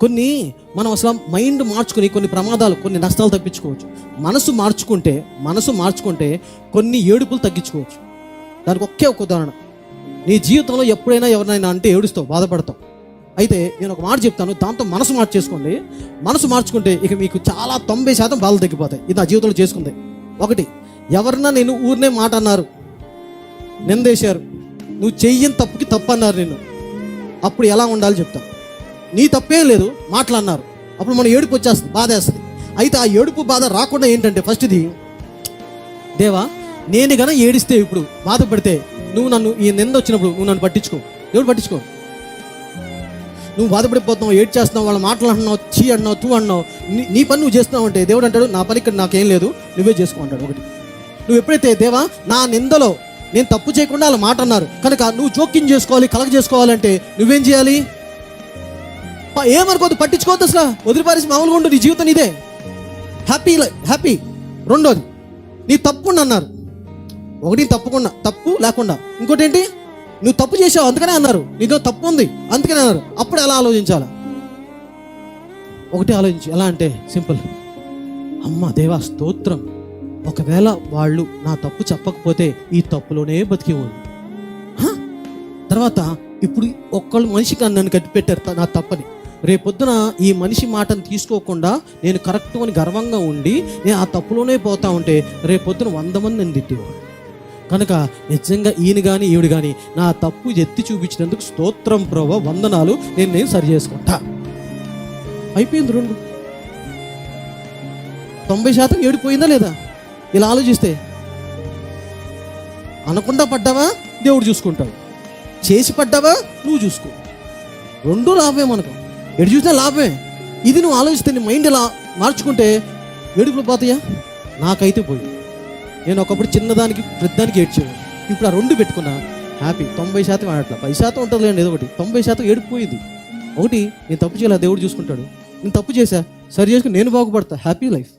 కొన్ని మనం అసలు మైండ్ మార్చుకుని కొన్ని ప్రమాదాలు కొన్ని నష్టాలు తప్పించుకోవచ్చు. మనసు మార్చుకుంటే మనసు మార్చుకుంటే కొన్ని ఏడుపులు తగ్గించుకోవచ్చు. దానికి ఒకే ఒక ఉదాహరణ. నీ జీవితంలో ఎప్పుడైనా ఎవరినైనా అంటే ఏడుస్తావు బాధపడతావు. అయితే నేను ఒక మాట చెప్తాను దాంతో మనసు మార్చేసుకోండి. మనసు మార్చుకుంటే ఇక మీకు చాలా తొంభై శాతం బాధలు తగ్గిపోతాయి. ఇది నా జీవితంలో చేసుకుంది. ఒకటి ఎవరన్నా నేను ఊరినే మాట అన్నారు నిందేశారు నువ్వు చెయ్యని తప్పుకి తప్పు అన్నారు నేను అప్పుడు ఎలా ఉండాలి చెప్తాను. నీ తప్పేం లేదు మాటలన్నారు అప్పుడు మనం ఏడుపు వచ్చేస్తుంది బాధ వేస్తుంది. అయితే ఆ ఏడుపు బాధ రాకుండా ఏంటంటే ఫస్ట్ది దేవా నేను గన ఏడిస్తే ఇప్పుడు బాధపడితే నువ్వు నన్ను ఈ నింద వచ్చినప్పుడు నువ్వు నన్ను పట్టించుకో. ఎవరు పట్టించుకో? నువ్వు బాధపడిపోతున్నావు ఏడ్ చేస్తున్నావు వాళ్ళ మాటలు అంటున్నావు చీ అన్నావు తూ అన్నావు నీ పని నువ్వు చేస్తున్నావు అంటే దేవుడు అంటాడు నా పని ఇక్కడ నాకేం లేదు నువ్వే చేసుకో అంటాడు ఒకటి. నువ్వు ఎప్పుడైతే దేవా నా నిందలో నేను తప్పు చేయకుండా వాళ్ళ మాట అన్నారు కనుక నువ్వు జోక్యం చేసుకోవాలి కలగ చేసుకోవాలంటే నువ్వేం చేయాలి? ఏమనుకోవద్దు పట్టించుకోవద్దు అసలు. వదిలిపారేసి మామూలుగా ఉండు నీ జీవితం ఇదే. హ్యాపీ హ్యాపీ రెండోది నీ తప్పుకుండా అన్నారు. ఒకటి తప్పకుండా తప్పు లేకుండా. ఇంకోటి ఏంటి నువ్వు తప్పు చేసావు అందుకనే అన్నారు. నీతో తప్పు ఉంది అందుకనే అన్నారు. అప్పుడు ఎలా ఆలోచించాలా? ఒకటి ఆలోచించు ఎలా అంటే సింపుల్. అమ్మ దేవా స్తోత్రం. ఒకవేళ వాళ్ళు నా తప్పు చెప్పకపోతే ఈ తప్పులోనే బతికి ఉంది తర్వాత ఇప్పుడు ఒక్కళ్ళు మనిషికి నన్ను కట్టిపెట్టారు నా తప్పని. రేపొద్దున ఈ మనిషి మాటను తీసుకోకుండా నేను కరెక్ట్ అని గర్వంగా ఉండి నేను ఆ తప్పులోనే పోతా ఉంటే రేపొద్దున వంద మంది నేను తిట్టేవాడు కనుక నిజంగా ఈయన కానీ ఈవిడ కానీ నా తప్పు ఎత్తి చూపించినందుకు స్తోత్రం ప్రభ వందనాలు. నేను నేను సరి చేసుకుంటా. అయిపోయింది రెండు. తొంభై శాతం ఏడిపోయిందా లేదా? ఇలా ఆలోచిస్తే. అనకుండా పడ్డావా? దేవుడు చూసుకుంటాడు. చేసి పడ్డావా? నువ్వు చూసుకో. రెండు లాభమే మనకు. ఎటు చూసినా లాభమే. ఇది నువ్వు ఆలోచిస్తే నీ మైండ్ ఇలా మార్చుకుంటే ఏడుపులు పోతాయా? నాకైతే పోయి. నేను ఒకప్పుడు చిన్నదానికి పెద్దదానికి ఏడ్చేవాడు ఇప్పుడు ఆ రెండు పెట్టుకున్నా హ్యాపీ. తొంభై శాతం ఆడట్లా. పది శాతం ఉంటుంది లేండి ఏదో ఒకటి. తొంభై శాతం ఏడిపోయింది ఒకటి నేను తప్పు చేయాలి దేవుడు చూసుకుంటాడు. నేను తప్పు చేశా. సరి చేసుకుని నేను బాగుపడతా. Happy life.